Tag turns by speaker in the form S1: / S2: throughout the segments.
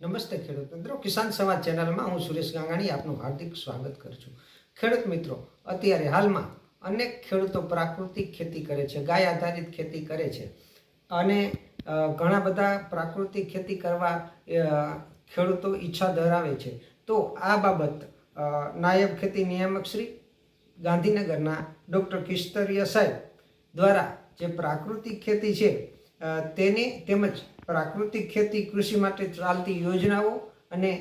S1: નમસ્તે ખેડૂત મિત્રો કિસાન સમાજ ચેનલમાં હું સુરેશ ગાંગાણી આપનું હાર્દિક સ્વાગત કરું છું. ખેડૂત મિત્રો અત્યારે હાલમાં અનેક ખેડૂતો પ્રાકૃતિક ખેતી કરે છે, ગાય આધારિત ખેતી કરે છે અને ઘણા બધા પ્રાકૃતિક ખેતી કરવા ખેડૂતો ઈચ્છા ધરાવે છે. તો આ બાબત નાયબ ખેતી નિયામક શ્રી ગાંધીનગરના ડૉક્ટર કિસ્તરિયા સાહેબ દ્વારા જે પ્રાકૃતિક ખેતી છે તેને તેમજ પ્રાકૃતિક ખેતી કૃષિ માટે ચાલતી યોજનાઓ અને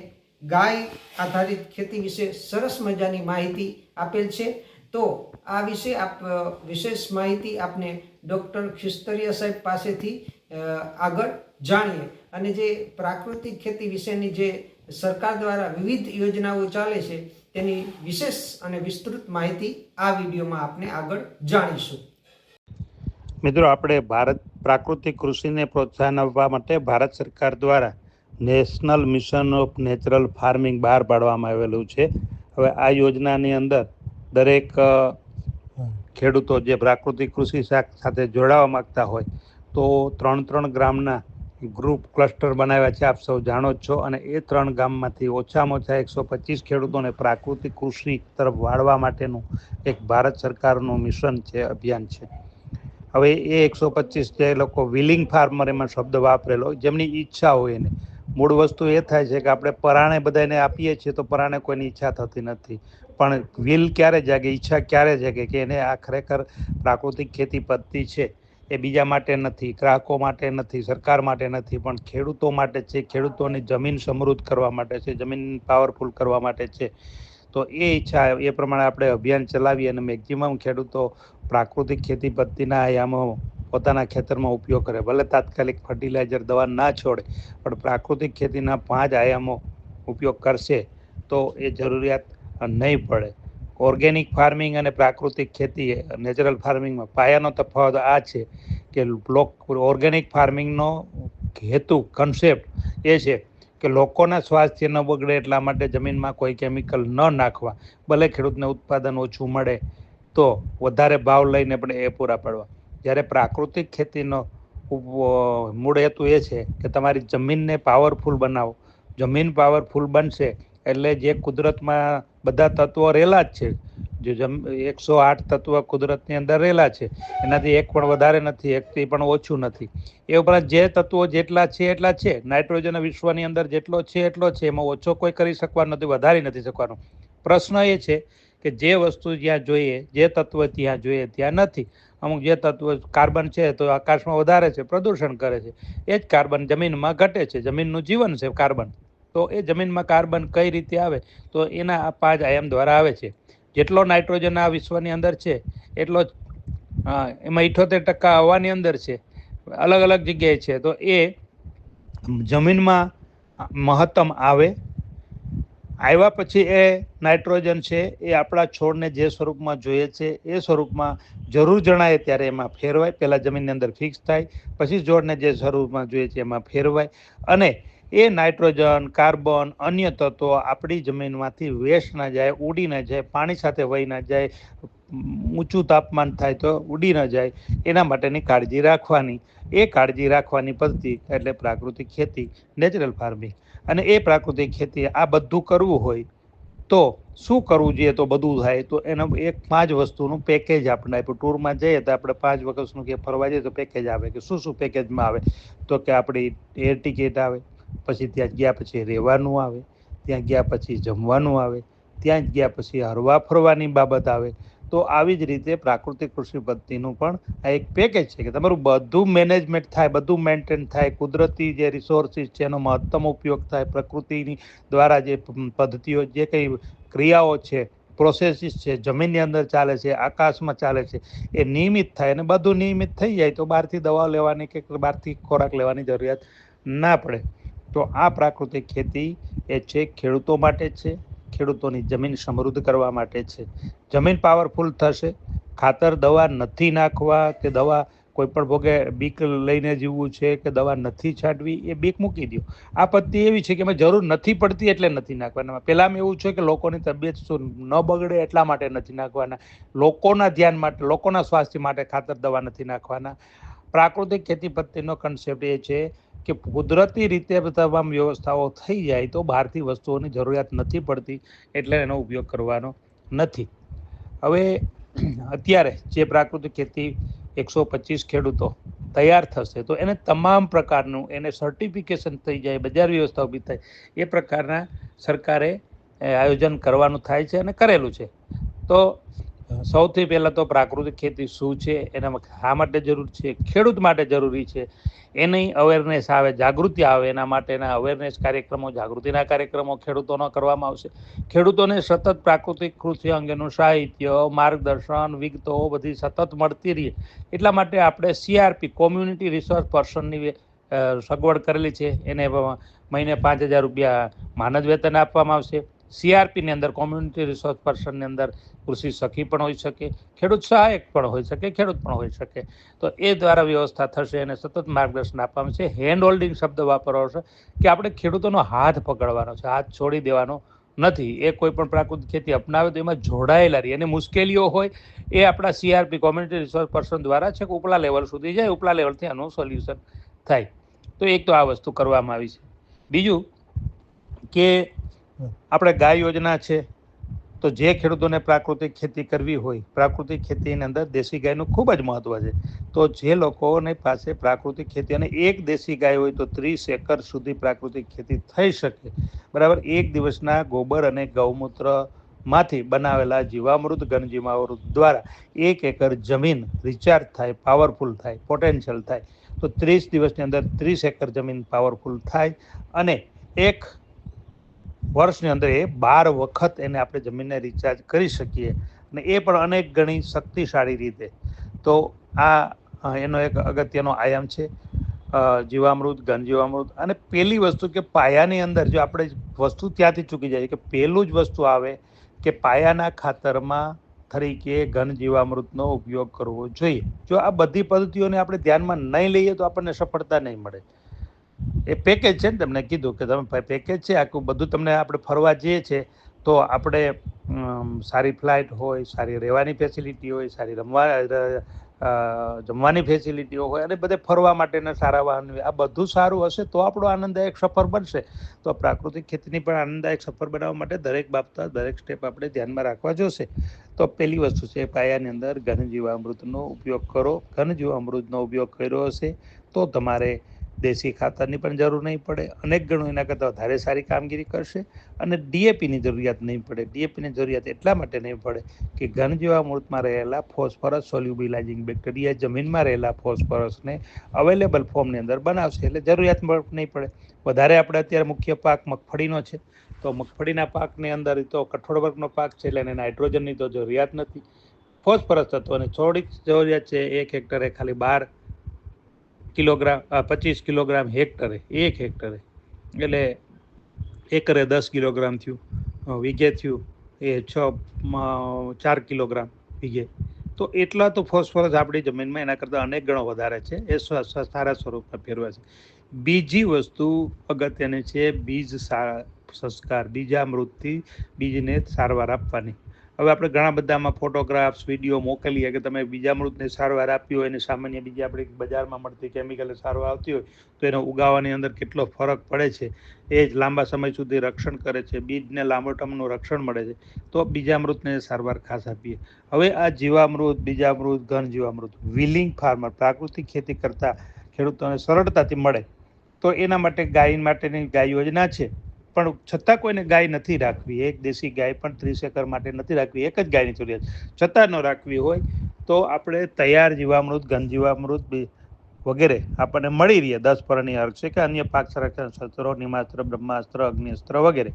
S1: ગાય આધારિત ખેતી વિશે સરસ મજાની માહિતી આપેલ છે. તો આ વિશે આપ વિશેષ માહિતી આપને ડૉક્ટર ખિસ્તરિયા સાહેબ પાસેથી આગળ જાણીએ. અને જે પ્રાકૃતિક ખેતી વિશેની જે સરકાર દ્વારા વિવિધ યોજનાઓ ચાલે છે, તેની વિશેષ અને વિસ્તૃત માહિતી આ વિડીયોમાં આપણે આગળ જાણીશું.
S2: મિત્રો, આપણે ભારત પ્રાકૃતિક કૃષિને પ્રોત્સાહન આપવા માટે ભારત સરકાર દ્વારા national mission of natural farming બહાર પાડવામાં આવેલું છે. હવે આ યોજનાની અંદર દરેક ખેડૂતો જે પ્રાકૃતિક કૃષિ સાથે જોડાવા માંગતા હોય તો ત્રણ ત્રણ ગ્રામના ગ્રુપ ક્લસ્ટર બનાવ્યા છે. આપ સૌ જાણો જ છો અને એ ત્રણ ગામમાંથી ઓછામાં ઓછા એકસો પચીસ ખેડૂતોને પ્રાકૃતિક કૃષિ તરફ વાળવા માટેનું એક ભારત સરકારનું મિશન છે, અભિયાન છે. હવે એ એકસો પચીસ જે લોકો વિલિંગ ફાર્મર એમાં શબ્દ વાપરેલો, જેમની ઈચ્છા હોય એને. મૂળ વસ્તુ એ થાય છે કે આપણે પરાણે બધાને આપીએ છીએ તો પરાણે કોઈની ઈચ્છા થતી નથી. પણ વિલ ક્યારે જાગે, ઈચ્છા ક્યારે જાગે કે એને આ ખરેખર પ્રાકૃતિક ખેતી પદ્ધતિ છે, એ બીજા માટે નથી, ગ્રાહકો માટે નથી, સરકાર માટે નથી, પણ ખેડૂતો માટે છે, ખેડૂતોની જમીન સમૃદ્ધ કરવા માટે છે, જમીન પાવરફુલ કરવા માટે છે. તો એ ઈચ્છા, એ પ્રમાણે આપણે અભિયાન ચલાવીએ અને મેક્ઝિમમ ખેડૂતો પ્રાકૃતિક ખેતી પદ્ધતિના આયામો પોતાના ખેતરમાં ઉપયોગ કરે. ભલે તાત્કાલિક ફર્ટિલાઇઝર દવા ના છોડે, પણ પ્રાકૃતિક ખેતીના પાંચ આયામો ઉપયોગ કરશે તો એ જરૂરિયાત નહીં પડે. ઓર્ગેનિક ફાર્મિંગ અને પ્રાકૃતિક ખેતી નેચરલ ફાર્મિંગમાં પાયાનો તફાવત આ છે કે લોક ઓર્ગેનિક ફાર્મિંગનો હેતુ કન્સેપ્ટ એ છે કે લોકોના સ્વાસ્થ્ય ન બગડે એટલા માટે જમીનમાં કોઈ કેમિકલ ન નાખવા. ભલે ખેડૂતને ઉત્પાદન ઓછું મળે, તો વધારે ભાવ લઈને પણ એ પૂરા પાડવા. જ્યારે પ્રાકૃતિક ખેતીનો મૂળ હેતુ એ છે કે તમારી જમીનને પાવરફુલ બનાવો. જમીન પાવરફુલ બનશે એટલે જે કુદરતમાં બધા તત્વો રહેલા જ છે, જે જમ, એકસો આઠ તત્વ કુદરતની અંદર રહેલા છે, એનાથી એક પણ વધારે નથી, એકથી પણ ઓછું નથી. એ ઉપરાંત જે તત્વો જેટલા છે, એટલા છે. નાઇટ્રોજન વિશ્વની અંદર જેટલો છે, એટલો છે. એમાં ઓછો કોઈ કરી શકવાનો નથી, વધારી નથી શકવાનો. પ્રશ્ન એ છે કે જે વસ્તુ જ્યાં જોઈએ, જે તત્વ ત્યાં જોઈએ, ત્યાં નથી. અમુક જે તત્વ કાર્બન છે, તો આકાશમાં વધારે છે, પ્રદૂષણ કરે છે. એ જ કાર્બન જમીનમાં ઘટે છે. જમીનનું જીવન છે કાર્બન. તો એ જમીનમાં કાર્બન કઈ રીતે આવે? તો એના પાંચ આયામ દ્વારા આવે છે. જેટલો નાઇટ્રોજન આ વિશ્વની અંદર છે, એટલો એમાં ઇઠોતેર ટકા હવાની અંદર છે. અલગ અલગ જગ્યાએ છે. તો એ જમીનમાં મહત્તમ આવે. આવ્યા પછી એ નાઇટ્રોજન છે, એ આપણા છોડને જે સ્વરૂપમાં જોઈએ છે, એ સ્વરૂપમાં જરૂર જણાય ત્યારે એમાં ફેરવાય. પહેલાં જમીનની અંદર ફિક્સ થાય. પછી છોડને જે સ્વરૂપમાં જોઈએ છે એમાં ફેરવાય. અને એ નાઇટ્રોજન, કાર્બન, અન્ય તત્વો આપણી જમીનમાંથી વેસ્ટ ના જાય, ઉડી ના જાય, પાણી સાથે વહી ના જાય, ઊંચું તાપમાન થાય તો ઉડી ન જાય. એના માટેની કાળજી રાખવાની. એ કાળજી રાખવાની પદ્ધતિ એટલે પ્રાકૃતિક ખેતી, નેચરલ ફાર્મિંગ. અને એ પ્રાકૃતિક ખેતી આ બધું કરવું હોય તો શું કરવું જોઈએ તો બધું થાય? તો એનો એક પાંચ વસ્તુનું પેકેજ આપણે આપ્યું. ટૂરમાં જઈએ તો આપણે પાંચ વખતનું કે ફરવા જઈએ તો પેકેજ આવે કે શું શું પેકેજમાં આવે? તો કે આપણી એર ટિકિટ આવે પછી ત્યાં ગયા પછી રહેવાનું આવે, ત્યાં ગયા પછી જમવાનું આવે, ત્યાં જ ગયા પછી હરવા ફરવાની બાબત આવે. તો આવી જ રીતે પ્રાકૃતિક કૃષિ પદ્ધતિનું પણ આ એક પેકેજ છે કે તમારું બધું મેનેજમેન્ટ થાય, બધું મેન્ટેન થાય, કુદરતી જે રિસોર્સિસ છે એનો મહત્તમ ઉપયોગ થાય, પ્રકૃતિની દ્વારા જે પદ્ધતિઓ, જે કંઈ ક્રિયાઓ છે પ્રોસેસીસ છે, જમીનની અંદર ચાલે છે, આકાશમાં ચાલે છે, એ નિયમિત થાય અને બધું નિયમિત થઈ જાય તો બહારથી દવા લેવાની કે બહારથી ખોરાક લેવાની જરૂરિયાત ના પડે. તો આ પ્રાકૃતિક ખેતી એ છે ખેડૂતો માટે છે, ખેડૂતોની જમીન સમૃદ્ધ કરવા માટે છે. જમીન પાવરફુલ થશે, ખાતર, દવા નથી નાખવા કે દવા કોઈ પણ ભોગે બીક લઈને જીવવું છે કે દવા નથી છાંટવી, એ બીક મૂકી દો આ પદ્ધતિ એવી છે કે એમાં જરૂર નથી પડતી એટલે નથી નાખવાના. પહેલામાં એવું છે કે લોકોની તબિયત શું ન બગડે એટલા માટે નથી નાખવાના. લોકોના ધ્યાન માટે, લોકોના સ્વાસ્થ્ય માટે ખાતર, દવા નથી નાખવાના. પ્રાકૃતિક ખેતી પદ્ધતિનો કન્સેપ્ટ એ છે કે કુદરતી રીતે તમામ વ્યવસ્થાઓ થઈ જાય તો બહારથી વસ્તુઓની જરૂરિયાત નથી પડતી એટલે એનો ઉપયોગ કરવાનો નથી. હવે અત્યારે જે પ્રાકૃતિક ખેતી એકસો પચીસ ખેડૂતો તૈયાર થશે તો એને તમામ પ્રકારનું એને સર્ટિફિકેશન થઈ જાય, બજાર વ્યવસ્થા ઊભી થાય, એ પ્રકારના સરકારે આયોજન કરવાનું થાય છે અને કરેલું છે. તો સૌથી પહેલાં તો પ્રાકૃતિક ખેતી શું છે, એના શા માટે જરૂર છે, ખેડૂત માટે જરૂરી છે, એની અવેરનેસ આવે, જાગૃતિ આવે, એના માટેના અવેરનેસ કાર્યક્રમો, જાગૃતિના કાર્યક્રમો ખેડૂતોનો કરવામાં આવશે. ખેડૂતોને સતત પ્રાકૃતિક કૃષિ અંગેનું સાહિત્ય, માર્ગદર્શન, વિગતો બધી સતત મળતી રહે. એટલા માટે આપણે સીઆરપી કોમ્યુનિટી રિસોર્સ પર્સનની સગવડ કરેલી છે. એને મહિને પાંચ હજાર રૂપિયા માનદ વેતન આપવામાં આવશે. સીઆરપીની અંદર કોમ્યુનિટી રિસોર્સ પર્સનની અંદર કૃષિ સખી પણ હોઈ શકે, ખેડૂત સહાયક પણ હોઈ શકે, ખેડૂત પણ હોઈ શકે. તો એ દ્વારા વ્યવસ્થા થશે અને સતત માર્ગદર્શન આપવાનું છે. હેન્ડ હોલ્ડિંગ શબ્દ વાપરવાનો છે કે આપણે ખેડૂતોનો હાથ પકડવાનો છે, હાથ છોડી દેવાનો નથી. એ કોઈ પણ પ્રાકૃતિક ખેતી અપનાવે તો એમાં જોડાયેલા રહી. અને મુશ્કેલીઓ હોય એ આપણા સીઆરપી કોમ્યુનિટી રિસોર્સ પર્સન દ્વારા છે કે ઉપલા લેવલ સુધી જાય, ઉપલા લેવલથી આનું સોલ્યુશન થાય. તો એક તો આ વસ્તુ કરવામાં આવી છે. બીજું કે આપણે ગાય યોજના છે, તો જે ખેડૂતોને પ્રાકૃતિક ખેતી કરવી હોય, પ્રાકૃતિક ખેતીની અંદર દેશી ગાયનું ખૂબ જ મહત્વ છે. તો જે લોકોની પાસે પ્રાકૃતિક ખેતી અને એક દેશી ગાય હોય તો ત્રીસ એકર સુધી પ્રાકૃતિક ખેતી થઈ શકે. બરાબર? એક દિવસના ગોબર અને ગૌમૂત્રમાંથી બનાવેલા જીવામૃત ઘનજીવામૃત દ્વારા એક એકર જમીન રિચાર્જ થાય, પાવરફુલ થાય, પોટેન્શિયલ થાય. તો ત્રીસ દિવસની અંદર ત્રીસ એકર જમીન પાવરફુલ થાય અને એક વર્ષની અંદર એ બાર વખત એને આપણે જમીનને રિચાર્જ કરી શકીએ અને એ પણ અનેક ગણી શક્તિશાળી રીતે. તો આ એનો એક અગત્યનો આયામ છે જીવામૃત ઘનજીવામૃત અને પેલી વસ્તુ કે પાયાની અંદર જો આપણે વસ્તુ ત્યાંથી ચૂકી જાય કે પહેલું જ વસ્તુ આવે કે પાયાના ખાતરમાં તરીકે ઘનજીવામૃતનો ઉપયોગ કરવો જોઈએ. જો આ બધી પદ્ધતિઓને આપણે ધ્યાનમાં નહીં લઈએ તો આપણને સફળતા નહીં મળે. એ પેકેજ છે ને તમને કીધું કે તમે પેકેજ છે, આખું બધું તમને આપણે ફરવા જઈએ છે તો આપણે સારી ફ્લાઇટ હોય, સારી રહેવાની ફેસિલિટી હોય, સારી રમવા જમવાની ફેસિલિટીઓ હોય અને બધે ફરવા માટેના સારા વાહન આ બધું સારું હશે તો આપણો આનંદદાયક સફર બનશે. તો પ્રાકૃતિક ખેતીની પણ આનંદદાયક સફર બનાવવા માટે દરેક બાબતા, દરેક સ્ટેપ આપણે ધ્યાનમાં રાખવા જોશે. તો પહેલી વસ્તુ છે, પાયાની અંદર ઘન જીવામૃતનો ઉપયોગ કરો. ઘન જીવામૃતનો ઉપયોગ કર્યો હશે, તો તમારે દેશી ખાતરની પણ જરૂર નહીં પડે. અનેક ગણું એના કરતાં વધારે સારી કામગીરી કરશે અને ડીએપીની જરૂરિયાત નહીં પડે. ડીએપીની જરૂરિયાત એટલા માટે નહીં પડે કે ઘન જીવામૃતમાં રહેલા ફોસ્ફરસ સોલ્યુબિલાઇઝિંગ બેક્ટેરિયા જમીનમાં રહેલા ફોસ્ફરસને અવેલેબલ ફોર્મની અંદર બનાવશે. એટલે જરૂરિયાત નહીં પડે. વધારે આપણે અત્યારે મુખ્ય પાક મગફળીનો છે. તો મગફળીના પાકની અંદર તો કઠોળ વર્ગનો પાક છે એટલે એને નાઇટ્રોજનની તો જરૂરિયાત નથી. ફોસ્ફરસ તત્વની થોડીક જરૂરિયાત છે. એક હેક્ટરે ખાલી બાર કિલોગ્રામ પચીસ કિલોગ્રામ હેક્ટરે, એક હેક્ટરે, એટલે એકરે દસ કિલોગ્રામ થયું વીઘે થયું, એ છ ચાર કિલોગ્રામ વીઘે. તો એટલા તો ફોસ્ફરસ આપણી જમીનમાં એના કરતાં અનેક ગણો વધારે છે, એ સારા સ્વરૂપમાં ફેરવા છે. બીજી વસ્તુ અગત્યની છે, બીજ સંસ્કાર, બીજામૃતથી બીજને સારવાર આપવાની. હવે આપણે ઘણા બધામાં ફોટોગ્રાફ્સ વીડિયો મોકલીએ કે તમે બીજામૃતને સારવાર આપી હોય અને સામાન્ય બીજી આપણે બજારમાં મળતી કેમિકલ સારવાર આવતી હોય, તો એને ઉગાવવાની અંદર કેટલો ફરક પડે છે, એ જ લાંબા સમય સુધી રક્ષણ કરે છે, બીજને લાંબો ટર્મનું રક્ષણ મળે છે, તો બીજામૃતને સારવાર ખાસ આપીએ. હવે આ જીવામૃત, બીજામૃત ઘન જીવામૃત વિલિંગ ફાર્મર પ્રાકૃતિક ખેતી કરતા ખેડૂતોને સરળતાથી મળે, તો એના માટે ગાય માટેની ગાય યોજના છે. પણ છતાં કોઈને ગાય નથી રાખવી. એક દેશી ગાય પણ ત્રીસ એકર માટે નથી રાખવી. એક જ ગાયની જરૂરિયાત. છતાં ન રાખવી હોય તો આપણે તૈયાર જીવામૃત ઘન જીવામૃત વગેરે આપણને મળી રહીએ દસ પરણી અર્થ છે કે અન્ય પાક સંરક્ષણ શસ્ત્રો, નિમાસ્ત્ર, બ્રહ્માસ્ત્ર, અગ્નિસ્ત્ર વગેરે.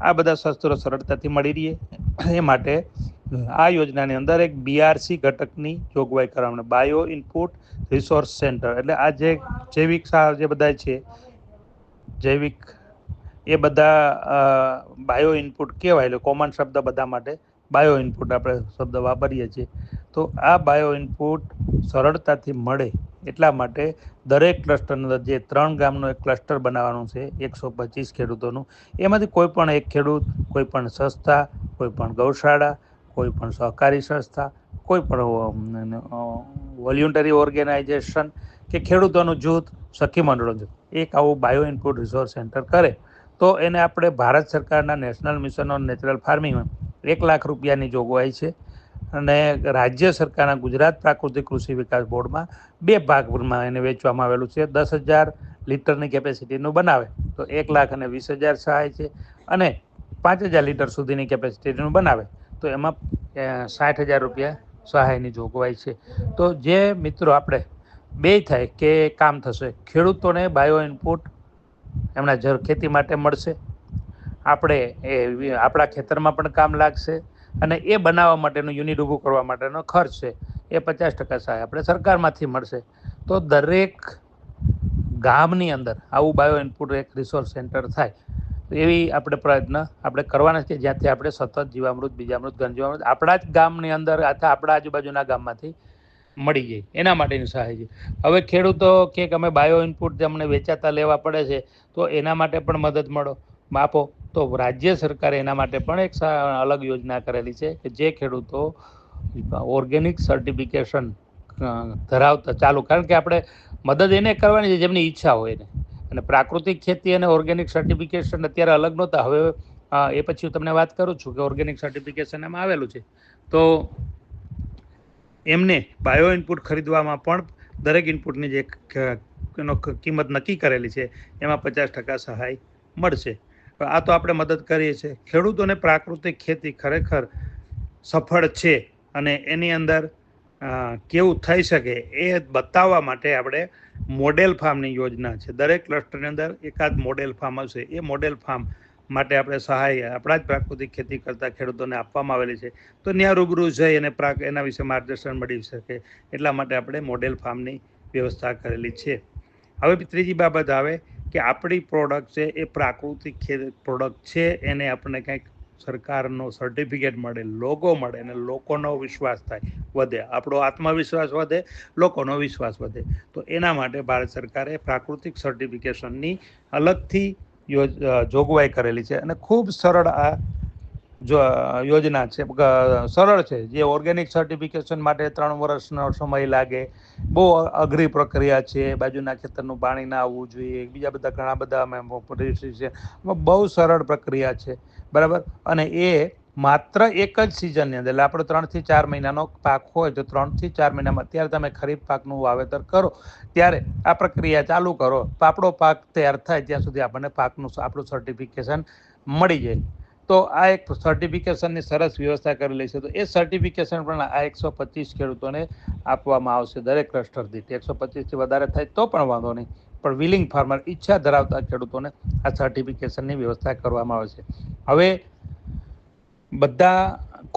S2: આ બધા શસ્ત્રો સરળતાથી મળી રહે. એ માટે આ યોજનાની અંદર એક બીઆરસી ઘટકની જોગવાઈ કરવામાં બાયો ઇનપુટ રિસોર્સ સેન્ટર એટલે આ જે જૈવિક સાર જે બધા છે, જૈવિક એ બધા બાયો ઇનપુટ કહેવાય, એટલે કોમન શબ્દ બધા માટે બાયો ઇનપુટ આપણે શબ્દ વાપરીએ છીએ. તો આ બાયો ઇનપુટ સરળતાથી મળે એટલા માટે દરેક ક્લસ્ટરની અંદર જે ત્રણ ગામનું એક ક્લસ્ટર બનાવવાનું છે, એકસો પચીસ ખેડૂતોનું, એમાંથી કોઈ પણ એક ખેડૂત, કોઈ પણ સંસ્થા, કોઈ પણ ગૌશાળા, કોઈ પણ સહકારી સંસ્થા, કોઈ પણ વોલ્યુન્ટરી ઓર્ગેનાઇઝેશન કે ખેડૂતોનું જૂથ, સખી મંડળો જૂથ, એક આવું બાયો ઇનપુટ રિસોર્સ સેન્ટર કરે. તો એને આપણે ભારત સરકારના નેશનલ મિશન ઓન નેચરલ ફાર્મિંગમાં એક લાખ રૂપિયાની જોગવાઈ છે અને રાજ્ય સરકારના ગુજરાત પ્રાકૃતિક કૃષિ વિકાસ બોર્ડમાં બે ભાગમાં એને વેચવામાં આવેલું છે. દસ હજાર લીટરની કેપેસિટીનું બનાવે તો એક લાખ અને વીસ હજાર સહાય છે અને પાંચ હજાર લીટર સુધીની કેપેસિટીનું બનાવે તો એમાં સાઠ હજાર રૂપિયા સહાયની જોગવાઈ છે. તો જે મિત્રો આપણે, બે થાય કે કામ થશે, ખેડૂતોને બાયો ઇનપુટ એમના જર ખેતી માટે મળશે. આપણે એ આપણા ખેતરમાં પણ કામ લાગશે અને એ બનાવવા માટેનું યુનિટ ઊભું કરવા માટેનો ખર્ચ છે. એ પચાસ ટકા સહાય આપણે સરકારમાંથી મળશે. તો દરેક ગામની અંદર આવું બાયો ઇનપુટ એક રિસોર્સ સેન્ટર થાય, એવી આપણે પ્રયત્ન આપણે કરવાના છે. જ્યાંથી આપણે સતત જીવામૃત, બીજામૃત, ઘનજીવામૃત આપણા જ ગામની અંદર અથવા આપણા આજુબાજુના ગામમાંથી મળી જાય. એના માટેની સહાય છે. હવે ખેડૂતો કે અમે બાયો ઇનપુટ અમને વેચાતા લેવા પડે છે તો એના માટે પણ મદદ મળો. આપો તો રાજ્ય સરકારે એના માટે પણ એક અલગ યોજના કરેલી છે કે જે ખેડૂતો ઓર્ગેનિક સર્ટિફિકેશન ધરાવતા ચાલુ. કારણ કે આપણે મદદ એને કરવાની છે જેમની ઈચ્છા હોય એને. અને પ્રાકૃતિક ખેતી અને ઓર્ગેનિક સર્ટિફિકેશન અત્યારે અલગ નહોતા. હવે એ પછી હું તમને વાત કરું છું કે ઓર્ગેનિક સર્ટિફિકેશન એમાં આવેલું છે. તો એમને બાયો ઇનપુટ ખરીદવામાં પણ દરેક ઇનપુટની જે એનો કિંમત નક્કી કરેલી છે, એમાં પચાસ ટકા સહાય મળશે. આ તો આપણે મદદ કરીએ છીએ. ખેડૂતોને પ્રાકૃતિક ખેતી ખરેખર સફળ છે અને એની અંદર કેવું થઈ શકે એ બતાવવા માટે આપણે મોડેલ ફાર્મની યોજના છે. દરેક ક્લસ્ટરની અંદર એકાદ મોડેલ ફાર્મ હશે. એ મોડેલ ફાર્મ માટે આપણે સહાય આપણા જ પ્રાકૃતિક ખેતી કરતા ખેડૂતોને આપવામાં આવેલી છે. તો ત્યાં રૂબરૂ જઈ અને પ્રાક, એના વિશે માર્ગદર્શન મળી શકે એટલા માટે આપણે મોડેલ ફાર્મની વ્યવસ્થા કરેલી છે. હવે ત્રીજી બાબત આવે કે આપણી પ્રોડક્ટ છે એ પ્રાકૃતિક પ્રોડક્ટ છે, એને આપણને કંઈક સરકારનો સર્ટિફિકેટ મળે લોગો મળે અને લોકોનો વિશ્વાસ થાય, વધે. આપણો આત્મવિશ્વાસ વધે, લોકોનો વિશ્વાસ વધે. તો એના માટે ભારત સરકારે પ્રાકૃતિક સર્ટિફિકેશનની અલગથી જોગવાઈ કરેલી છે અને ખૂબ સરળ આ યોજના છે સરળ છે, જે ઓર્ગેનિક સર્ટિફિકેશન માટે ત્રણ વર્ષનો સમય લાગે. બહુ અઘરી પ્રક્રિયા છે, બાજુના ખેતરનું પાણી ના આવવું જોઈએ, બીજા બધા ઘણા બધા અમે છે. બહુ સરળ પ્રક્રિયા છે, બરાબર? અને એ માત્ર એક જ સિઝનની અંદર, એટલે આપણે ત્રણથી ચાર મહિનાનો પાક હોય, તો ત્રણથી ચાર મહિનામાં અત્યારે તમે ખરીફ પાકનું વાવેતર કરો, ત્યારે આ પ્રક્રિયા ચાલુ કરો. તો આપણો પાક તૈયાર થાય, ત્યાં સુધી આપણને પાકનું આપણું સર્ટિફિકેશન મળી જાય. તો આ એક સર્ટિફિકેશનની સરસ વ્યવસ્થા કરેલી છે. તો એ સર્ટિફિકેશન પણ આ એકસો પચીસ ખેડૂતોને આપવામાં આવશે દરેક ક્લસ્ટર એકસો પચીસથી વધારે થાય તો પણ વાંધો નહીં. પણ વિલિંગ ફાર્મર ઈચ્છા ધરાવતા ખેડૂતોને આ સર્ટિફિકેશનની વ્યવસ્થા કરવામાં આવે છે. હવે બધા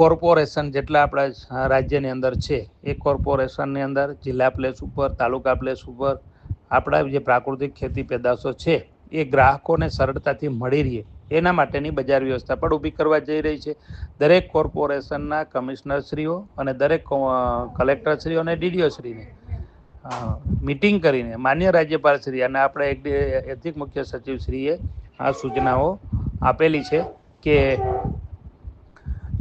S2: કોર્પોરેશન જેટલા આપણા રાજ્યની અંદર છે, એ કોર્પોરેશનની અંદર જિલ્લા પ્લેસ ઉપર, તાલુકા પ્લેસ ઉપર આપણા જે પ્રાકૃતિક ખેતી પેદાશો છે, એ ગ્રાહકોને સરળતાથી મળી રહે. એના માટેની બજાર વ્યવસ્થા પણ ઊભી કરવા જઈ રહી છે. દરેક કોર્પોરેશનના કમિશનરશ્રીઓ અને દરેક કલેક્ટરશ્રીઓ અને ડીડીઓશ્રીને મિટિંગ કરીને માન્ય રાજ્યપાલશ્રી અને આપણે એક એથિક મુખ્ય સચિવશ્રીએ આ સૂચનાઓ આપેલી છે કે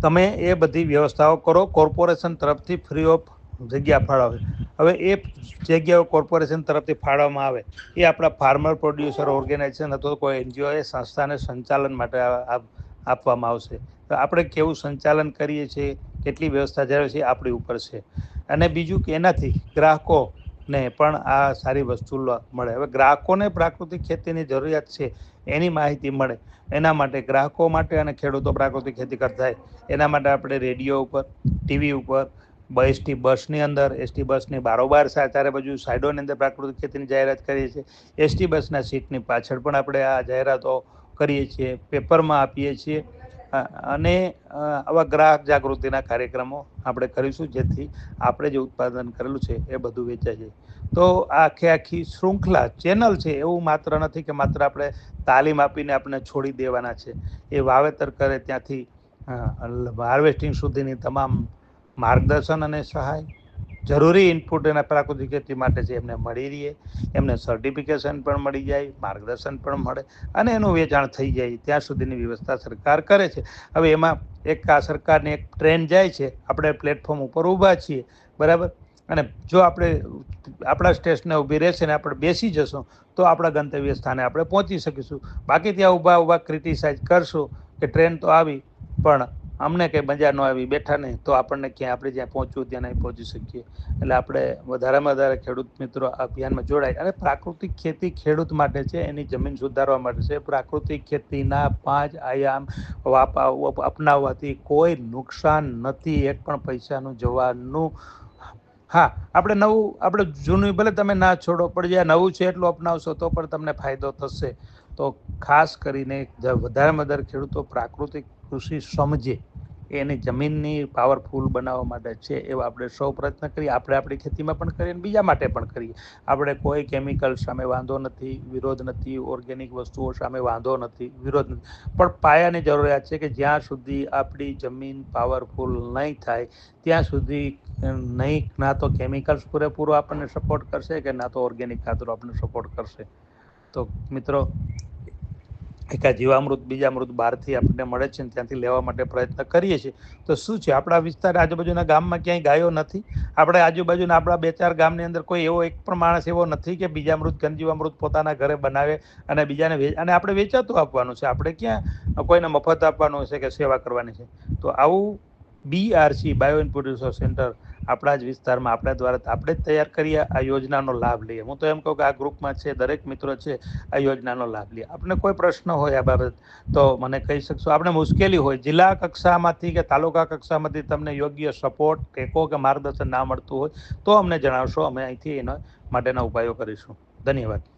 S2: તમે એ બધી વ્યવસ્થાઓ કરો. કોર્પોરેશન તરફથી ફ્રી ઓફ જગ્યા ફાળવે હવે એ જગ્યાઓ કોર્પોરેશન તરફથી ફાળવવામાં આવે. એ આપણા ફાર્મર પ્રોડ્યુસર ઓર્ગેનાઇઝેશન અથવા કોઈ એનજીઓ એ સંસ્થાને સંચાલન માટે આપવામાં આવશે. તો આપણે કેવું સંચાલન કરીએ છીએ, કેટલી વ્યવસ્થા જાળવે છે આપણી ઉપર છે. અને બીજું કે એનાથી ગ્રાહકોને પણ આ સારી વસ્તુ મળે. હવે ગ્રાહકોને પ્રાકૃતિક ખેતીની જરૂરિયાત છે, એની માહિતી મળે. એના માટે ગ્રાહકો માટે અને ખેડૂતો પ્રાકૃતિક ખેતી કરતા હોય. એના માટે આપણે રેડિયો ઉપર, ટીવી ઉપર એસટી બસની અંદર, એસટી બસની બારોબાર ચારે બાજુ સાઈડોની અંદર પ્રાકૃતિક ખેતીની જાહેરાત કરીએ છીએ. એસટી બસના સીટની પાછળ પણ આપણે આ જાહેરાતો કરીએ છીએ, પેપરમાં આપીએ છીએ. અને આવા ગ્રાહક જાગૃતિના કાર્યક્રમો આપણે કરીશું, જેથી આપણે જે ઉત્પાદન કરેલું છે એ બધું વેચાય છે તો આખે આખી શૃંખલા ચેનલ છે, એવું માત્ર નથી કે માત્ર આપણે તાલીમ આપીને આપણે છોડી દેવાના છે. એ વાવેતર કરે ત્યાંથી હાર્વેસ્ટિંગ સુધીની તમામ માર્ગદર્શન અને સહાય. જરૂરી ઇનપુટ એના પ્રાકૃતિક ખેતી માટે છે એમને મળી રહે, એમને સર્ટિફિકેશન પણ મળી જાય, માર્ગદર્શન પણ મળે અને એનું વેચાણ થઈ જાય. ત્યાં સુધીની વ્યવસ્થા સરકાર કરે છે. હવે એમાં એક આ સરકારની એક ટ્રેન જાય છે. આપણે પ્લેટફોર્મ ઉપર ઊભા છીએ. બરાબર? અને જો આપણે આપણા સ્ટેશને ઊભી રહેશે ને આપણે બેસી જશું, તો આપણા ગંતવ્ય સ્થાને આપણે પહોંચી શકીશું. બાકી ત્યાં ઊભા ઊભા ક્રિટિસાઇઝ કરશું કે ટ્રેન તો આવી, પણ અમને કંઈ મજા ન આવી, બેઠા નહીં, તો આપણને ક્યાં આપણે જ્યાં પહોંચવું ત્યાં નહીં પહોંચી શકીએ. એટલે આપણે વધારેમાં વધારે ખેડૂત મિત્રો અભિયાનમાં જોડાય. અને પ્રાકૃતિક ખેતી ખેડૂત માટે છે, એની જમીન સુધારવા માટે છે. પ્રાકૃતિક ખેતીના પાંચ આયામ અપનાવવાથી કોઈ નુકસાન નથી, એક પણ પૈસાનું જવાનું. હા, આપણે નવું, આપણે જૂનું, ભલે તમે ના છોડો, પણ જે નવું છે એટલું અપનાવશો તો પણ તમને ફાયદો થશે. તો ખાસ કરીને વધારેમાં વધારે ખેડૂતો પ્રાકૃતિક કૃષિ સમજે એની જમીનની પાવરફુલ બનાવવા માટે છે એવા આપણે સૌ પ્રયત્ન કરીએ. આપણે આપણી ખેતીમાં પણ કરીએ બીજા માટે પણ કરીએ. આપણે કોઈ કેમિકલ સામે વાંધો નથી, વિરોધ નથી ઓર્ગેનિક વસ્તુઓ સામે વાંધો નથી, વિરોધ નથી. પણ પાયાની જરૂરિયાત છે કે જ્યાં સુધી આપણી જમીન પાવરફુલ નહીં થાય, ત્યાં સુધી નહીં, ના તો કેમિકલ્સ પૂરેપૂરો આપણને સપોર્ટ કરશે કે ના તો ઓર્ગેનિક ખાતરો આપણને સપોર્ટ કરશે. તો મિત્રો, એક આ જીવામૃત, બીજામૃત બહારથી આપણને મળે છે ત્યાંથી લેવા માટે પ્રયત્ન કરીએ છીએ. તો શું છે? આપણા વિસ્તાર આજુબાજુના ગામમાં ક્યાંય ગાયો નથી? આપણે આજુબાજુના આપણા બે ચાર ગામની અંદર કોઈ એવો એક પણ માણસ એવો નથી કે બીજામૃત, ઘનજીવામૃત પોતાના ઘરે બનાવે અને બીજાને વેચ, અને આપણે વેચાતું આપવાનું છે. આપણે ક્યાં કોઈને મફત આપવાનું છે કે સેવા કરવાની છે? તો આવું બીઆરસી બાયો ઇનપુટ સેન્ટર આપણા જ વિસ્તારમાં આપણા દ્વારા આપણે જ તૈયાર કરીએ આ યોજનાનો લાભ લઈએ. હું તો એમ કહું કે આ ગ્રુપમાં છે, દરેક મિત્રો છે, આ યોજનાનો લાભ લઈએ. આપણે કોઈ પ્રશ્ન હોય આ બાબત, તો મને કહી શકશો. આપણે મુશ્કેલી હોય, જિલ્લા કક્ષામાંથી કે તાલુકા કક્ષામાંથી તમને યોગ્ય સપોર્ટ, ટેકો કે માર્ગદર્શન ના મળતું હોય, તો અમને જણાવશો. અમે અહીંથી એના માટેના ઉપાયો કરીશું. ધન્યવાદ.